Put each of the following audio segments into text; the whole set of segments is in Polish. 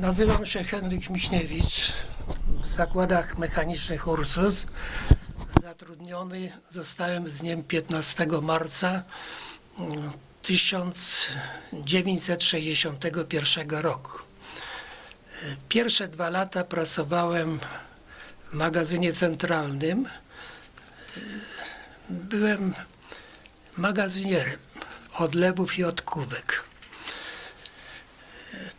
Nazywam się Henryk Michniewicz. W zakładach mechanicznych Ursus zatrudniony zostałem z dniem 15 marca mm, 1961 roku. Pierwsze dwa lata pracowałem w magazynie centralnym. Byłem magazynierem odlewów i odkówek.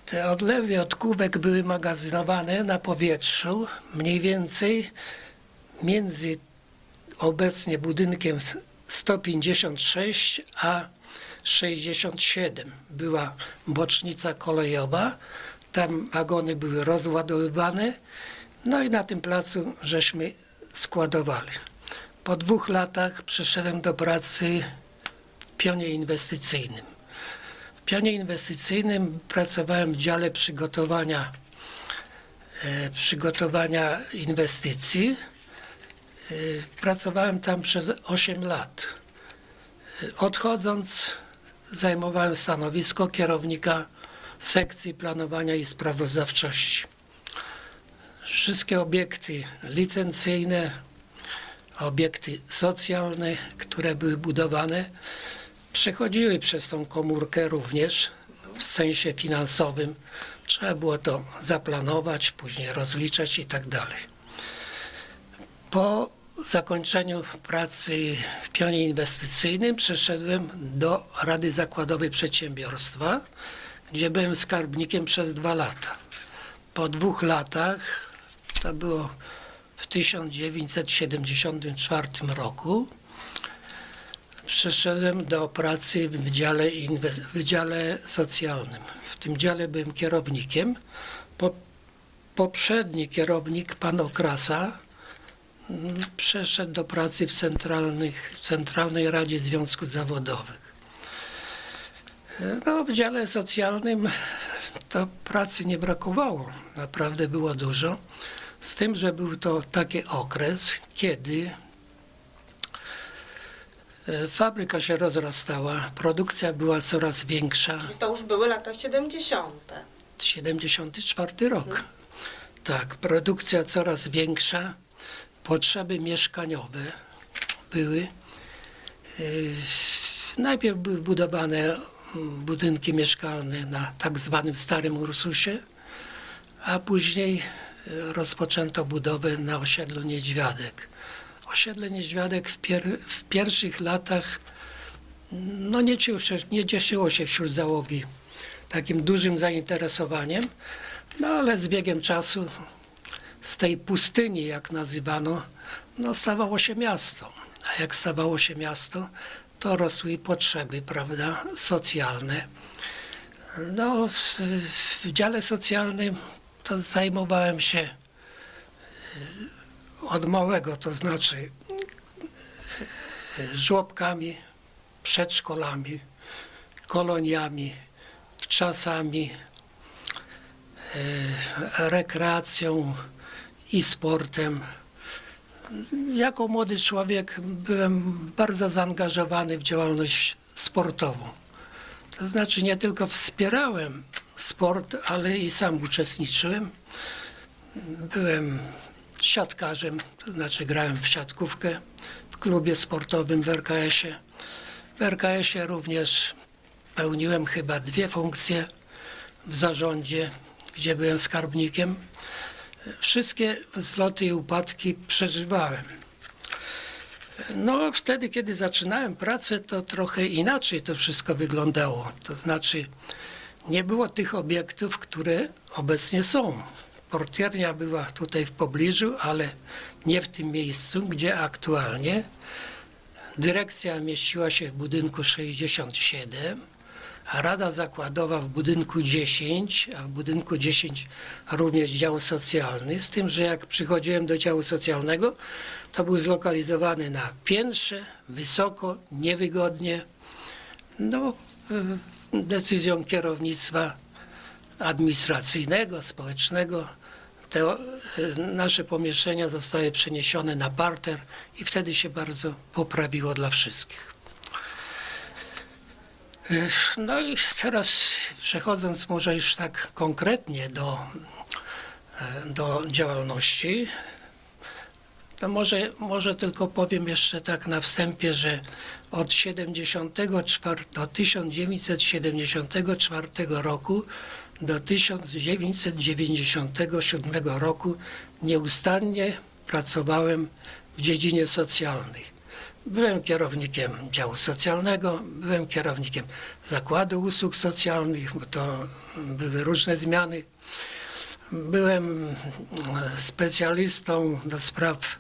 Te odlewy odkówek były magazynowane na powietrzu mniej więcej między obecnie budynkiem 156 a 67. Była bocznica kolejowa, tam wagony były rozładowywane, no i na tym placu żeśmy składowali. Po dwóch latach przeszedłem do pracy w pionie inwestycyjnym. W pionie inwestycyjnym pracowałem w dziale przygotowania, e, przygotowania inwestycji. E, Pracowałem tam przez 8 lat. E, Odchodząc zajmowałem stanowisko kierownika sekcji planowania i sprawozdawczości. Wszystkie obiekty licencyjne, obiekty socjalne, które były budowane, przechodziły przez tą komórkę również w sensie finansowym. Trzeba było to zaplanować, później rozliczać i tak dalej. Po zakończeniu pracy w pionie inwestycyjnym przeszedłem do Rady Zakładowej Przedsiębiorstwa, gdzie byłem skarbnikiem przez dwa lata. Po dwóch latach, to było w 1974 roku, przeszedłem do pracy w dziale, w dziale socjalnym. W tym dziale byłem kierownikiem. Po, poprzedni kierownik, pan Okrasa, mm, przeszedł do pracy w, centralnych, w Centralnej Radzie Związków Zawodowych. No, w dziale socjalnym to pracy nie brakowało, naprawdę było dużo. Z tym, że był to taki okres, kiedy fabryka się rozrastała, produkcja była coraz większa. Czyli to już były lata 70. 74 rok. Tak, produkcja coraz większa, potrzeby mieszkaniowe były. Yy, Najpierw były budowane mm, budynki mieszkalne na tak zwanym Starym Ursusie, a później yy, rozpoczęto budowę na osiedlu Niedźwiadek. Osiedle Niedźwiadek w, pier- w pierwszych latach no nie, cieszyło nie cieszyło się wśród załogi takim dużym zainteresowaniem, no ale z biegiem czasu z tej pustyni, jak nazywano, no stawało się miasto. A jak stawało się miasto, to rosły potrzeby, prawda, socjalne. No, w, w dziale socjalnym to zajmowałem się od małego, to znaczy y, żłobkami, przedszkolami, koloniami, czasami e, rekreacją i sportem. Jako młody człowiek byłem bardzo zaangażowany w działalność sportową. To znaczy nie tylko wspierałem sport, ale i sam uczestniczyłem. Byłem siatkarzem, to znaczy grałem w siatkówkę w klubie sportowym w RKS-ie. W RKS-ie również pełniłem chyba dwie funkcje w zarządzie, gdzie byłem skarbnikiem. Wszystkie wzloty i upadki przeżywałem. No, wtedy, kiedy zaczynałem pracę, to trochę inaczej to wszystko wyglądało. To znaczy, nie było tych obiektów, które obecnie są. Portiernia była tutaj w pobliżu, ale nie w tym miejscu, gdzie aktualnie. Dyrekcja mieściła się w budynku 67, a Rada Zakładowa w budynku 10, a w budynku 10 również dział socjalny, z tym, że jak przychodziłem do działu socjalnego, to był zlokalizowany na piętrze, wysoko, niewygodnie. No, y, decyzją kierownictwa administracyjnego, społecznego te y, nasze pomieszczenia zostały przeniesione na parter i wtedy się bardzo poprawiło dla wszystkich. No i teraz przechodząc może już tak konkretnie do, e, do działalności, to może, może tylko powiem jeszcze tak na wstępie, że od 74 do 1974 roku do 1997 roku nieustannie pracowałem w dziedzinie socjalnej. Byłem kierownikiem działu socjalnego, byłem kierownikiem Zakładu Usług Socjalnych, bo to były różne zmiany. Byłem specjalistą do spraw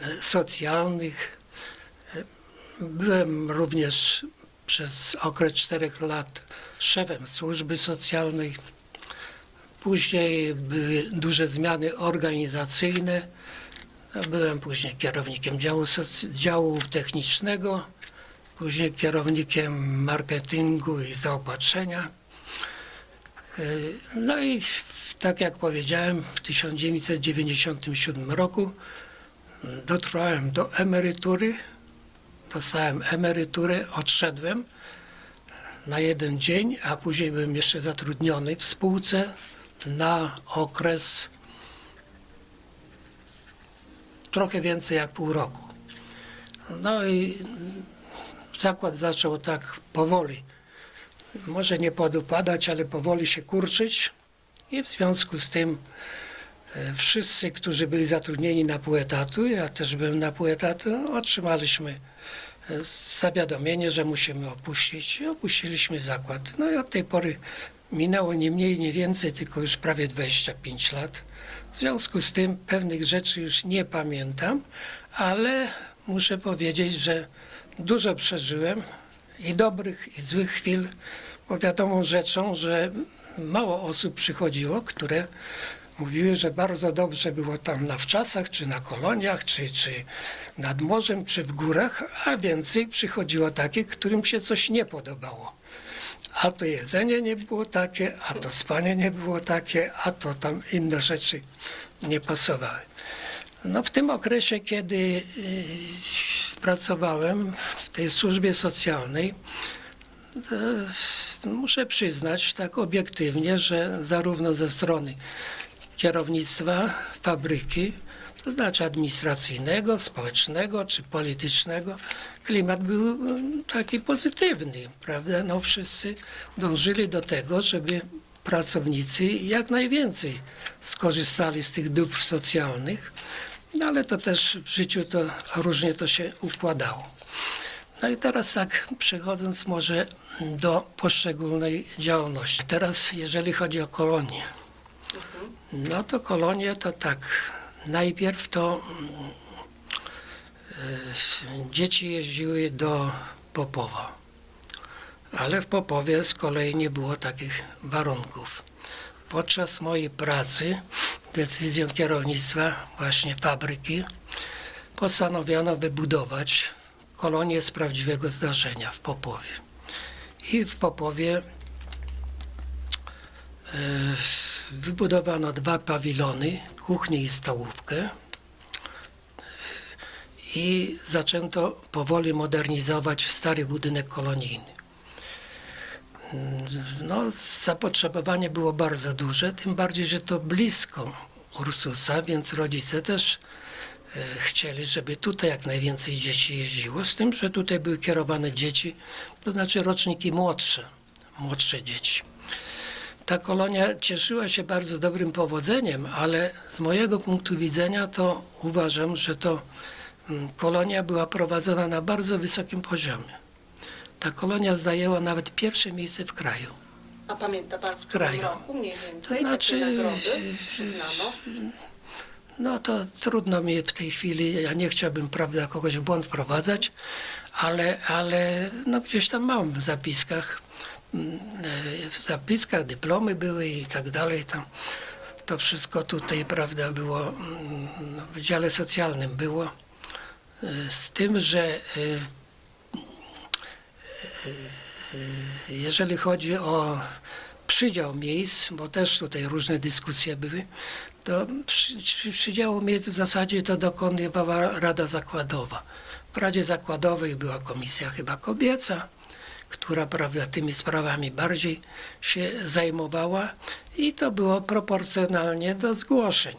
e, socjalnych. Byłem również przez okres czterech lat szefem służby socjalnej. Później były duże zmiany organizacyjne. Byłem później kierownikiem działu, działu technicznego, później kierownikiem marketingu i zaopatrzenia. Yy, No i tak jak powiedziałem, w 1997 roku mm, dotrwałem do emerytury. Dostałem emeryturę, odszedłem na jeden dzień, a później byłem jeszcze zatrudniony w spółce na okres trochę więcej jak pół roku. No i zakład zaczął tak powoli, może nie podupadać, ale powoli się kurczyć i w związku z tym wszyscy, którzy byli zatrudnieni na pół etatu, ja też byłem na pół etatu, otrzymaliśmy e, zawiadomienie, że musimy opuścić opuściliśmy zakład. No i od tej pory minęło nie mniej, nie więcej, tylko już prawie 25 lat. W związku z tym pewnych rzeczy już nie pamiętam, ale muszę powiedzieć, że dużo przeżyłem i dobrych, i złych chwil, bo wiadomą rzeczą, że mało osób przychodziło, które mówiły, że bardzo dobrze było tam na wczasach, czy na koloniach, czy, czy nad morzem, czy w górach, a więcej przychodziło takich, którym się coś nie podobało. A to jedzenie nie było takie, a to spanie nie było takie, a to tam inne rzeczy nie pasowały. No w tym okresie, kiedy y, pracowałem w tej służbie socjalnej, muszę przyznać tak obiektywnie, że zarówno ze strony kierownictwa fabryki, to znaczy administracyjnego, społecznego czy politycznego, klimat był mm, taki pozytywny, prawda? No wszyscy dążyli do tego, żeby pracownicy jak najwięcej skorzystali z tych dóbr socjalnych, no ale to też w życiu to różnie to się układało. No i teraz tak przechodząc może do poszczególnej działalności. Teraz jeżeli chodzi o kolonie, no to kolonie to tak, najpierw to mm, e, dzieci jeździły do Popowa, ale w Popowie z kolei nie było takich warunków. Podczas mojej pracy decyzją kierownictwa właśnie fabryki postanowiono wybudować kolonię z prawdziwego zdarzenia w Popowie. I w Popowie e, wybudowano dwa pawilony, kuchnię i stołówkę i zaczęto powoli modernizować stary budynek kolonijny. No, zapotrzebowanie było bardzo duże, tym bardziej, że to blisko Ursusa, więc rodzice też e, chcieli, żeby tutaj jak najwięcej dzieci jeździło, z tym, że tutaj były kierowane dzieci, to znaczy roczniki młodsze, młodsze dzieci. Ta kolonia cieszyła się bardzo dobrym powodzeniem, ale z mojego punktu widzenia to uważam, że to mm, kolonia była prowadzona na bardzo wysokim poziomie. Ta kolonia zajęła nawet pierwsze miejsce w kraju. A pamięta pan w kraju. roku mniej więcej To znaczy, takie nagrody przyznano? No to trudno mi w tej chwili, ja nie chciałbym, prawda, kogoś w błąd wprowadzać, ale, ale no gdzieś tam mam w zapiskach, mm, e, w zapiskach dyplomy były i tak dalej, tam to wszystko tutaj, prawda, było mm, no, w dziale socjalnym było, e, z tym, że e, jeżeli chodzi o przydział miejsc, bo też tutaj różne dyskusje były, to przy, przy, przydziału miejsc w zasadzie to dokonywała Rada Zakładowa. W Radzie Zakładowej była komisja chyba kobieca, która prawda, tymi sprawami bardziej się zajmowała i to było proporcjonalnie do zgłoszeń.